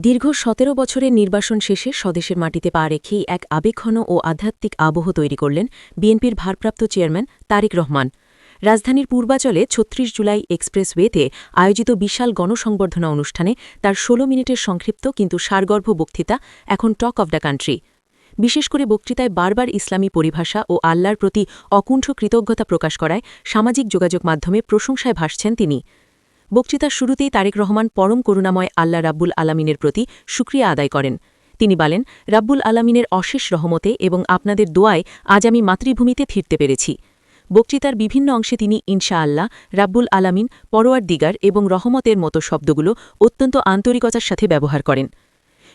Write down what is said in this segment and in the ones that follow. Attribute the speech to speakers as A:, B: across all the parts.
A: দীর্ঘ সতেরো বছরের নির্বাসন শেষে স্বদেশের মাটিতে পা রেখেই এক আবেক্ষণ ও আধ্যাত্মিক আবহ তৈরি করলেন বিএনপির ভারপ্রাপ্ত চেয়ারম্যান তারেক রহমান। রাজধানীর পূর্বাচলে ছত্রিশ জুলাই এক্সপ্রেসওয়েতে আয়োজিত বিশাল গণসংবর্ধনা অনুষ্ঠানে তার ১৬ মিনিটের সংক্ষিপ্ত কিন্তু সারগর্ভ বক্তৃতা এখন টক অব দ্য কান্ট্রি। বিশেষ করে বক্তৃতায় বারবার ইসলামী পরিভাষা ও আল্লাহর প্রতি অকুণ্ঠ কৃতজ্ঞতা প্রকাশ করায় সামাজিক যোগাযোগ মাধ্যমে প্রশংসায় ভাসছেন তিনি। বক্তৃতার শুরুতেই তারেক রহমান পরম করুণাময় আল্লাহ রাব্বুল আলামিনের প্রতি সুক্রিয়া আদায় করেন। তিনি বলেন, রাব্বুল আলামিনের অশেষ রহমতে এবং আপনাদের দোয়ায় আজ আমি মাতৃভূমিতে ফিরতে পেরেছি। বক্তৃতার বিভিন্ন অংশে তিনি ইনশা আল্লাহ রাব্বুল আলামিন পরোয়ার দিগার এবং রহমতের মতো শব্দগুলো অত্যন্ত আন্তরিকতার সাথে ব্যবহার করেন।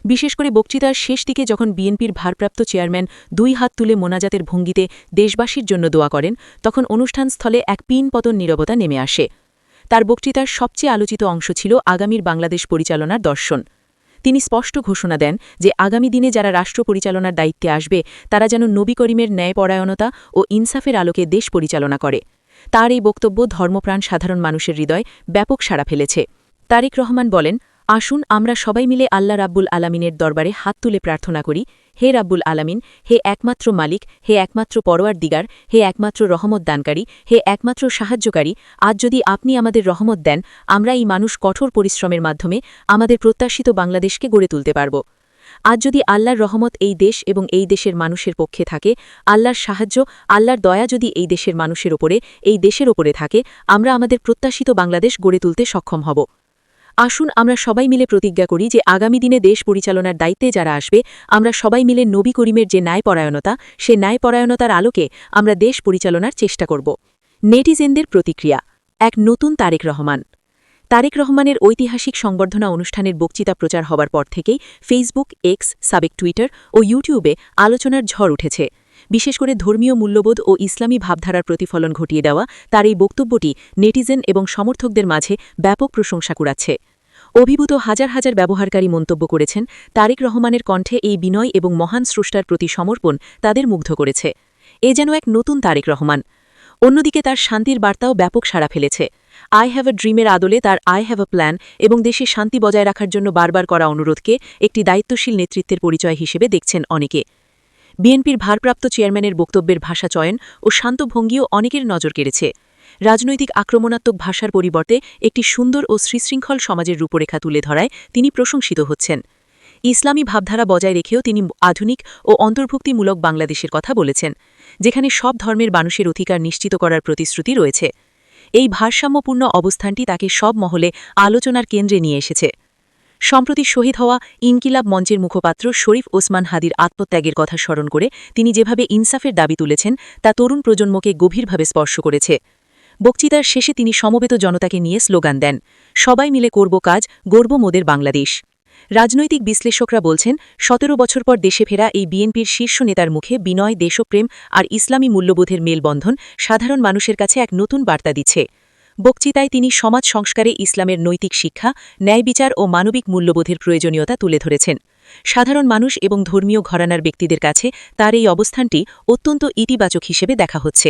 A: বিশেষ করে বক্তৃতার শেষ দিকে যখন বিএনপির ভারপ্রাপ্ত চেয়ারম্যান দুই হাত তুলে মোনাজাতের ভঙ্গিতে দেশবাসীর জন্য দোয়া করেন, তখন অনুষ্ঠানস্থলে এক পিন পতন নীরবতা নেমে আসে। তার বক্তৃতার সবচেয়ে আলোচিত অংশ ছিল আগামীর বাংলাদেশ পরিচালনার দর্শন। তিনি স্পষ্ট ঘোষণা দেন যে আগামী দিনে যারা রাষ্ট্র পরিচালনার দায়িত্বে আসবে, তারা যেন নবী করিমের ন্যায়পরায়ণতা ও ইনসাফের আলোকে দেশ পরিচালনা করে। তার এই বক্তব্য ধর্মপ্রাণ সাধারণ মানুষের হৃদয় ব্যাপক সাড়া ফেলেছে। তারিক রহমান বলেন আসুন আমরা সবাই মিলে আল্লাহ রাব্বুল আলামিনের দরবারে হাত তুলে প্রার্থনা করি, হে রাব্বুল আলামিন, হে একমাত্র মালিক, হে একমাত্র পরোয়ার দিগার হে একমাত্র রহমত দানকারী হে একমাত্র সাহায্যকারী, আজ যদি আপনি আমাদের রহমত দেন, আমরা এই মানুষ কঠোর পরিশ্রমের মাধ্যমে আমাদের প্রত্যাশিত বাংলাদেশকে গড়ে তুলতে পারব। আজ যদি আল্লাহর রহমত এই দেশ এবং এই দেশের মানুষের পক্ষে থাকে, আল্লাহর সাহায্য, আল্লাহর দয়া যদি এই দেশের মানুষের ওপরে, এই দেশের ওপরে থাকে, আমরা আমাদের প্রত্যাশিত বাংলাদেশ গড়ে তুলতে সক্ষম হব। আসুন আমরা সবাই মিলে প্রতিজ্ঞা করি যে আগামী দিনে দেশ পরিচালনার দায়িত্বে যারা আসবে, আমরা সবাই মিলে নবী করিমের যে ন্যায়পরায়ণতা, সে ন্যায়পরায়ণতার আলোকে আমরা দেশ পরিচালনার চেষ্টা করব। নেটিজেনদের প্রতিক্রিয়া। এক নতুন তারেক রহমান। তারেক রহমানের ঐতিহাসিক সংবর্ধনা অনুষ্ঠানের বক্তৃতা প্রচার হবার পর থেকেই ফেসবুক এক্স সাবেক টুইটার ও ইউটিউবে আলোচনার ঝড় উঠেছে। বিশেষ করে ধর্মীয় মূল্যবোধ ও ইসলামী ভাবধারার প্রতিফলন ঘটিয়ে দেওয়া তার এই বক্তব্যটি নেটিজেন এবং সমর্থকদের মাঝে ব্যাপক প্রশংসা কুড়াচ্ছে। অভিভূত হাজার হাজার ব্যবহারকারী মন্তব্য করেছেন, তারেক রহমানের কণ্ঠে এই বিনয় এবং মহান স্রষ্টার প্রতি সমর্পণ তাদের মুগ্ধ করেছে। এ যেন এক নতুন তারেক রহমান। অন্যদিকে তার শান্তির বার্তাও ব্যাপক সাড়া ফেলেছে। আই হ্যাভ আ ড্রিমের আদলে তার আই হ্যাভ আ প্ল্যান এবং দেশে শান্তি বজায় রাখার জন্য বারবার করা অনুরোধকে একটি দায়িত্বশীল নেতৃত্বের পরিচয় হিসেবে দেখছেন অনেকে। বিএনপির ভারপ্রাপ্ত চেয়ারম্যানের বক্তব্যের ভাষা চয়ন ও শান্ত ভঙ্গিও অনেকের নজর কেড়েছে। রাজনৈতিক আক্রমণাত্মক ভাষার পরিবর্তে একটি সুন্দর ও শ্রীশৃঙ্খল সমাজের রূপরেখা তুলে ধরায় তিনি প্রশংসিত হচ্ছেন। ইসলামী ভাবধারা বজায় রেখেও তিনি আধুনিক ও অন্তর্ভুক্তিমূলক বাংলাদেশের কথা বলেছেন, যেখানে সব ধর্মের মানুষের অধিকার নিশ্চিত করার প্রতিশ্রুতি রয়েছে। এই ভারসাম্যপূর্ণ অবস্থানটি তাকে সব মহলে আলোচনার কেন্দ্রে নিয়ে এসেছে। সম্প্রতি শহীদ হওয়া ইনকিলাব মঞ্চের মুখপাত্র শরীফ ওসমান হাদির আত্মত্যাগের কথা স্মরণ করে তিনি যেভাবে ইনসাফের দাবি তুলেছেন, তা তরুণ প্রজন্মকে গভীরভাবে স্পর্শ করেছে। বক্তৃতার শেষে তিনি সমবেত জনতাকে নিয়ে স্লোগান দেন, সবাই মিলে করব কাজ গর্ব মোদের বাংলাদেশ। রাজনৈতিক বিশ্লেষকরা বলছেন, সতেরো বছর পর দেশে ফেরা এই বিএনপির শীর্ষ নেতার মুখে বিনয়, দেশপ্রেম আর ইসলামী মূল্যবোধের মেলবন্ধন সাধারণ মানুষের কাছে এক নতুন বার্তা দিচ্ছে। বক্তৃতায় তিনি সমাজ সংস্কারে ইসলামের নৈতিক শিক্ষা, ন্যায় বিচার ও মানবিক মূল্যবোধের প্রয়োজনীয়তা তুলে ধরেছেন। সাধারণ মানুষ এবং ধর্মীয় ঘরানার ব্যক্তিদের কাছে তার এই অবস্থানটি অত্যন্ত ইতিবাচক হিসেবে দেখা হচ্ছে।